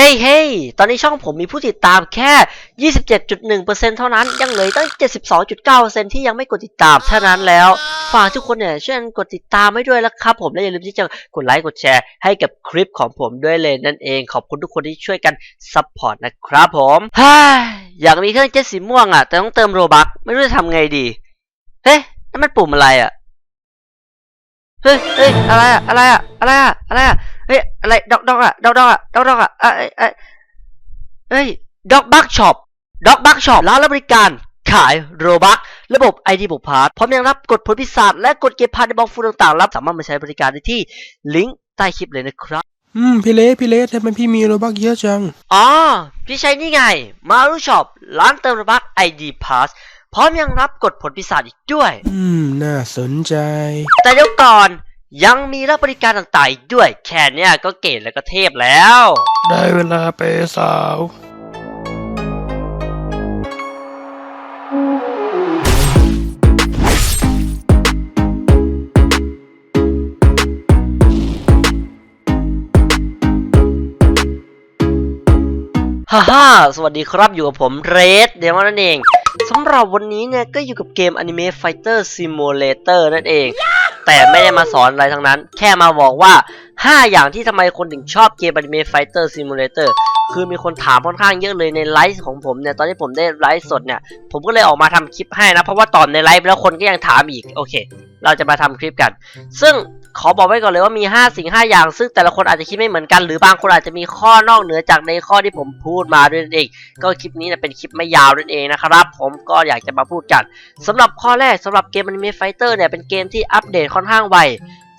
เฮ้ยเฮ้ยตอนนี้ช่องผมมีผู้ติดตามแค่ 27.1%เท่านั้น ยังเหลือตั้ง 72.9%ที่ยังไม่กดติดตามฉะนั้นแล้ว ฝากทุกคนเนี่ยช่วยกันกดติดตามให้ด้วยนะครับ ผมและอย่าลืมที่จะกดไลค์กดแชร์ให้กับคลิปของผมด้วยเลยนั่นเอง ขอบคุณทุกคนที่ช่วยกันซัพพอร์ตนะครับผมฮ่าอยากมีเครื่องเจ็ตสีม่วงอะ แต่ต้องเติมโรบัคไม่รู้จะทำไงดี เฮ้ยนั่นมันปุ่มอะไรอะ เฮ้ยเฮ้ยอะไรอะอะไรอะอะไรอะอะไรอะเฮ้ยอะไรดอกดอกอะดอกดอกอะดอกดอกอะเอ้ยเอ้ยเฮ้ยดอกบักช็อปด็อกบักช็อปร้านรับบริการขายโรบักระบบไอดีบุกพาร์ทพร้อมยังรับกดผลพิศาจและกดเก็บพาร์ทในบล็อกฟูต่างๆ รับสามารถมาใช้บริการได้ที่ลิงก์ใต้คลิปเลยนะครับ อืม พี่เละพี่เละทำไมพี่มีโรบักเยอะจัง อ๋อ พี่ใช้นี่ไง มารูช็อปร้านเติมโรบักไอดี พาสพร้อมยังรับกดผลพิศาจอีกด้วย อืม น่าสนใจ แต่เดี๋ยวก่อนยังมีรับบริการต่างๆอีกด้วย แค่เนี้ยก็เก๋แล้วก็เทพแล้ว ได้เวลาเปย์สาว ฮ่าฮ่าสวัสดีครับอยู่กับผมเรดเดมอนนั่นเอง สำหรับวันนี้เนี่ยก็อยู่กับเกม Anime Fighter Simulator นั่นเอง แต่ไม่ได้มาสอนอะไรทั้งนั้น แค่มาบอกว่า 5 อย่างที่ทำไมคนถึงชอบเกม Anime Fighter Simulator คือมีคนถามค่อนข้างเยอะเลยในไลฟ์ของผมเนี่ย ตอนที่ผมได้ไลฟ์สดเนี่ย ผมก็เลยออกมาทำคลิปให้นะ เพราะว่าตอนในไลฟ์แล้วคนก็ยังถามอีก โอเค เราจะมาทำคลิปกัน ซึ่ง ขอบอกไว้ก่อนเลยว่ามี 5 สิ่ง 5 อย่าง ซึ่งแต่ละคนอาจจะคิดไม่เหมือนกัน หรือบางคนอาจจะมีข้อนอกเหนือจากในข้อที่ผมพูดมาด้วยนั่นเอง ก็คลิปนี้เนี่ยเป็นคลิปไม่ยาวนั่นเองนะครับ ผมก็อยากจะมาพูดกันสำหรับข้อแรกสำหรับเกม Anime Fighter เนี่ยเป็นเกมที่อัปเดตค่อนข้างไว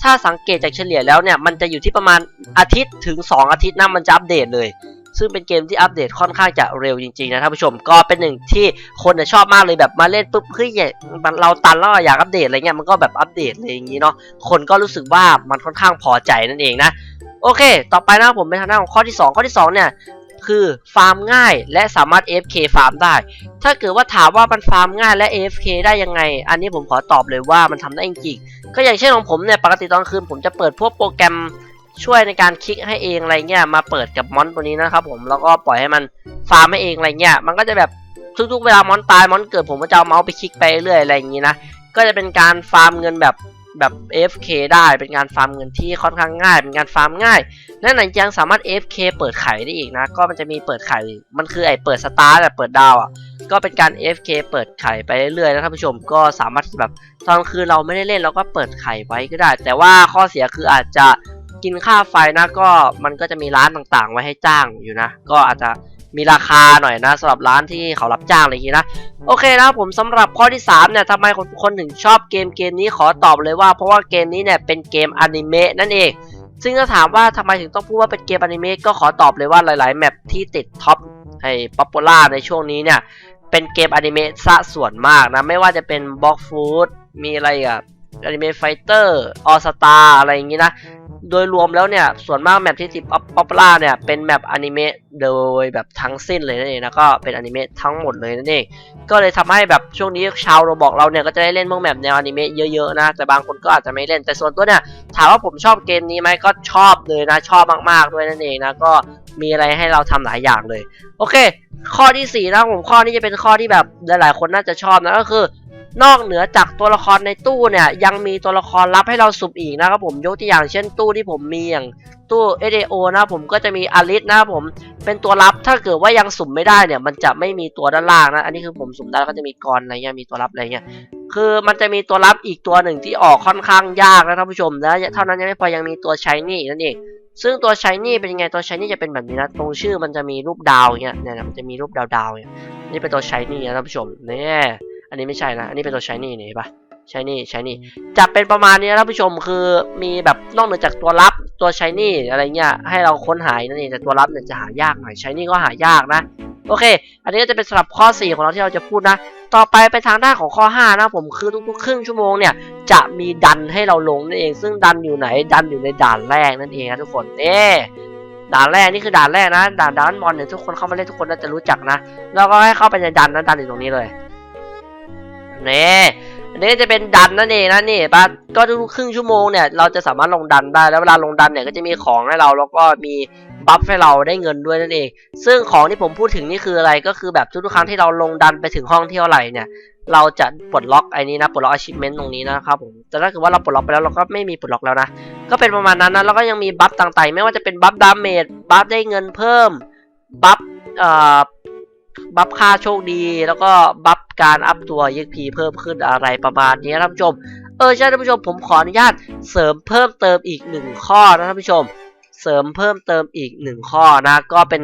ถ้าสังเกตจากเฉลี่ยแล้วเนี่ยมันจะอยู่ที่ประมาณอาทิตย์ถึง 2 อาทิตย์นะมันจะอัปเดตเลย ซึ่งเป็นเกมที่อัปเดตค่อนข้างจะเร็วจริงๆนะท่านผู้ชมก็เป็นหนึ่งที่คนชอบมากเลยแบบมาเล่นปุ๊บเฮ้ยเราตันแล้วอยากอัปเดตอะไรเงี้ยมันก็แบบอัปเดตเลยอย่างนี้เนาะคนก็รู้สึกว่ามันค่อนข้างพอใจนั่นเองนะโอเค ต่อไปนะครับผมเป็นทางด้านของข้อที่ 2 ข้อที่ 2 เนี่ยคือฟาร์มง่ายและสามารถ AFK ฟาร์มได้ ถ้าเกิดว่าถามว่ามันฟาร์มง่ายและ AFK ได้ยังไง อันนี้ผมขอตอบเลยว่ามันทำได้จริงก็อย่างเช่นของผมเนี่ยปกติตอนคืนผมจะเปิดพวกโปรแกรม ช่วยในการคลิกให้เองอะไรเงี้ยมาเปิดกับมอนตัวนี้นะครับผมแล้วก็ปล่อยให้มันฟาร์มให้เองอะไรเงี้ยมันก็จะแบบทุกๆเวลามอนตายมอนเกิดผมก็จะเอาเมาส์ไปคลิกไปเรื่อยอะไรอย่างงี้นะก็จะเป็นการฟาร์มเงินแบบแบบ AFK ได้เป็นการฟาร์มเงินที่ค่อนข้างง่าย เป็นการฟาร์มง่ายและไหนยังสามารถ AFK เปิดไข่ได้อีกนะ ก็มันจะมีเปิดไข่มันคือไอ้เปิดสตาร์แบบเปิดดาวอะก็เป็นการ AFK เปิดไข่ไปเรื่อยๆนะท่านผู้ชมก็สามารถแบบตอนคืนเราไม่ได้เล่นเราก็เปิดไข่ไว้ก็ได้ แต่ว่าข้อเสียคืออาจจะ กินค่าไฟนะก็มันก็จะมีร้านต่างๆ ไว้ให้จ้างอยู่นะ ก็อาจจะมีราคาหน่อยนะสำหรับร้านที่เขารับจ้างอะไรอย่างนี้นะ โอเคนะผมสำหรับข้อที่3เนี่ยทำไมคนคนถึงชอบเกมเกมนี้ขอตอบเลยว่า เพราะว่าเกมนี้เนี่ยเป็นเกมอนิเมะนั่นเอง ซึ่งถ้าถามว่าทำไมถึงต้องพูดว่าเป็นเกมอนิเมะก็ขอตอบเลยว่าหลายๆแมปที่ติดท็อปไอ้ป๊อปปูล่าในช่วงนี้เนี่ยเป็นเกมอนิเมะซะส่วนมากนะ ไม่ว่าจะเป็นบล็อกฟูดมีอะไรอะอนิเมะไฟเตอร์ออสตาอะไรอย่างงี้นะ โดยรวมแล้วเนี่ย ส่วนมากแมปที่ติดป๊อปปล่าเนี่ย เป็นแมปอนิเมะโดยแบบทั้งสิ้นเลยนั่นเองนะก็เป็นอนิเมะทั้งหมดเลยนั่นเอง ก็เลยทำให้แบบช่วงนี้ชาวโรบอกเราเนี่ย ก็จะได้เล่นพวกแมปแนวอนิเมะเยอะๆนะ แต่บางคนก็อาจจะไม่เล่นแต่ส่วนตัวเนี่ย ถามว่าผมชอบเกมนี้ไหมก็ชอบเลยนะ ชอบมากๆด้วยนั่นเองนะก็มีอะไรให้เราทำหลายอย่างเลย โอเค ข้อที่สี่นะผมข้อนี้จะเป็นข้อที่แบบหลายๆคนน่าจะชอบนะก็คือ นอกเหนือจากตัวละครในตู้เนี่ย ยังมีตัวละครลับให้เราสุ่มอีกนะครับผมยกตัวอย่างเช่นตู้ที่ผมมีอย่างตู้ SAO นะผมก็จะมีอลิสนะครับผมเป็นตัวลับถ้าเกิดว่ายังสุ่มไม่ได้เนี่ย มันจะไม่มีตัวด้านล่างนะอันนี้คือผมสุ่มได้ก็จะมีกรอะไรเงี้ยมีตัวลับอะไรเงี้ยคือมันจะมีตัวลับอีกตัวหนึ่งที่ออกค่อนข้างยากนะท่านผู้ชมนะเท่านั้นยังไม่พอยังมีตัวชายนี่นั่นเองซึ่งตัวชายนี่เป็นยังไงตัวชายนี่จะเป็นแบบนี้นะตรงชื่อมันจะมีรูปดาวเงี้ยเนี่ยนะมันจะมีรูปดาวดาวเนี่ยนี่เป็นตัวชายนี่นะท่านผู้ชมเนี่ย อันนี้ไม่ใช่นะ อันนี้เป็นตัวชายนี่นี่เห็นปะชายนี่ชายนี่จะเป็นประมาณนี้นะท่านผู้ชมคือมีแบบนอกเหนือจากตัวลับตัวชายนี่อะไรเงี้ยให้เราค้นหานั่นเองแต่ตัวลับเนี่ยจะหายากหน่อยชายนี่ก็หายากนะ โอเค อันนี้ก็จะเป็นสำหรับข้อ 4 ของเราที่เราจะพูดนะ ต่อไปไปทางด้านของข้อ 5 นะผมคือทุกๆ ครึ่งชั่วโมงเนี่ยจะมีดันให้เราลงนั่นเอง ซึ่งดันอยู่ไหนดันอยู่ในด่านแรกนั่นเองนะทุกคนเน่ด่านแรกนี่คือด่านแรกนะด่านดันบอลเนี่ยทุกคนเข้ามาเล่นทุกคนน่าจะรู้จักนะ แล้วก็ให้เข้าไปในดันนะดันอยู่ตรงนี้เลยเน่อันนี้จะเป็นดันนั่นเองนะนี่ปะก็ทุกครึ่งชั่วโมงเนี่ยเราจะสามารถลงดันได้แล้วเวลาลงดันเนี่ยก็จะมีของให้เราแล้วก็มีบัฟให้เราได้เงินด้วยนั่นเอง ซึ่งของที่ผมพูดถึงนี่คืออะไรก็คือแบบทุกๆครั้งที่เราลงดันไปถึงห้องที่เท่าไหร่เนี่ยเราจะปลดล็อกไอ้นี้นะปลดล็อก achievement ตรงนี้นะครับผมแต่ถ้าเกิดว่าเราปลดล็อกไปแล้วเราก็ไม่มีปลดล็อกแล้วนะก็เป็นประมาณนั้นนะแล้วก็ยังมีบัฟต่างๆ ไม่ว่าจะเป็นบัฟดาเมจบัฟได้เงินเพิ่มบัฟเอ่อ บัฟค่าโชคดี แล้วก็บัฟการอัพตัวยึกพีเพิ่มขึ้นอะไรประมาณนี้ท่านผู้ชม เออใช่ท่านผู้ชมผมขออนุญาตเสริมเพิ่มเติมอีกหนึ่งข้อนะท่านผู้ชม เสริมเพิ่มเติมอีกหนึ่งข้อนะ ก็เป็น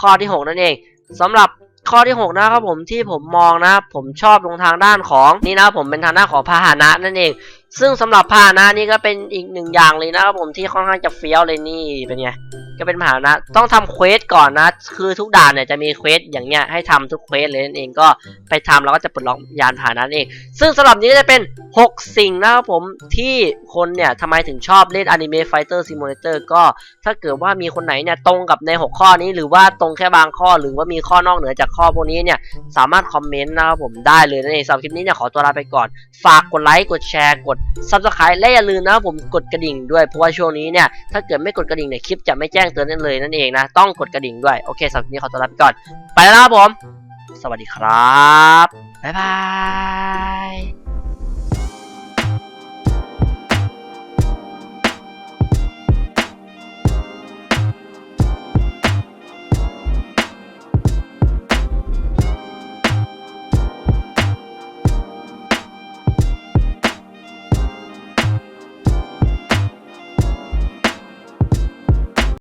ข้อที่หกนั่นเองสำหรับข้อที่หกนะครับผมที่ผมมองนะผมชอบลงทางด้านของนี่นะผมเป็นทางด้านของพาหนะนั่นเอง ซึ่งสำหรับพาหนะนี่ก็เป็นอีกหนึ่งอย่างเลยนะครับผมที่ค่อนข้างจะเฟี้ยวเลยนี่เป็นไงก็เป็นพาหนะ ต้องทำเควสก่อนนะ คือทุกด่านเนี่ยจะมีเควสอย่างเงี้ยให้ทำทุกเควสเลยนั่นเองก็ไปทำแล้วก็จะปลดล็อกยานพาหนะนั่นเอง ซึ่งสำหรับนี้จะเป็น 6 สิ่งนะครับผมที่คนเนี่ยทำไมถึงชอบเล่น Anime Fighter Simulator ก็ถ้าเกิดว่ามีคนไหนเนี่ยตรงกับใน 6 ข้อนี้ หรือว่าตรงแค่บางข้อ หรือว่ามีข้อนอกเหนือจากข้อพวกนี้เนี่ยสามารถคอมเมนต์นะครับผมได้เลยนั่นเองสำหรับคลิปนี้เนี่ยขอตัวลาไปก่อน ฝากกดไลค์กดแชร์กดซับสไครต์และอย่าลืมนะครับผมกดกระดิ่งด้วยเพราะว่าช่วงนี้เนี่ยถ้าเกิดไม่กดกระดิ่งเนี่ยคลิปจะไม่แจ้งเตือนนั่นเลยนั่นเองนะต้องกดกระดิ่งด้วยโอเคสำหรับนี้ขอตัวลาไปก่อนไปแล้วนะครับผม สวัสดีครับบ๊ายบาย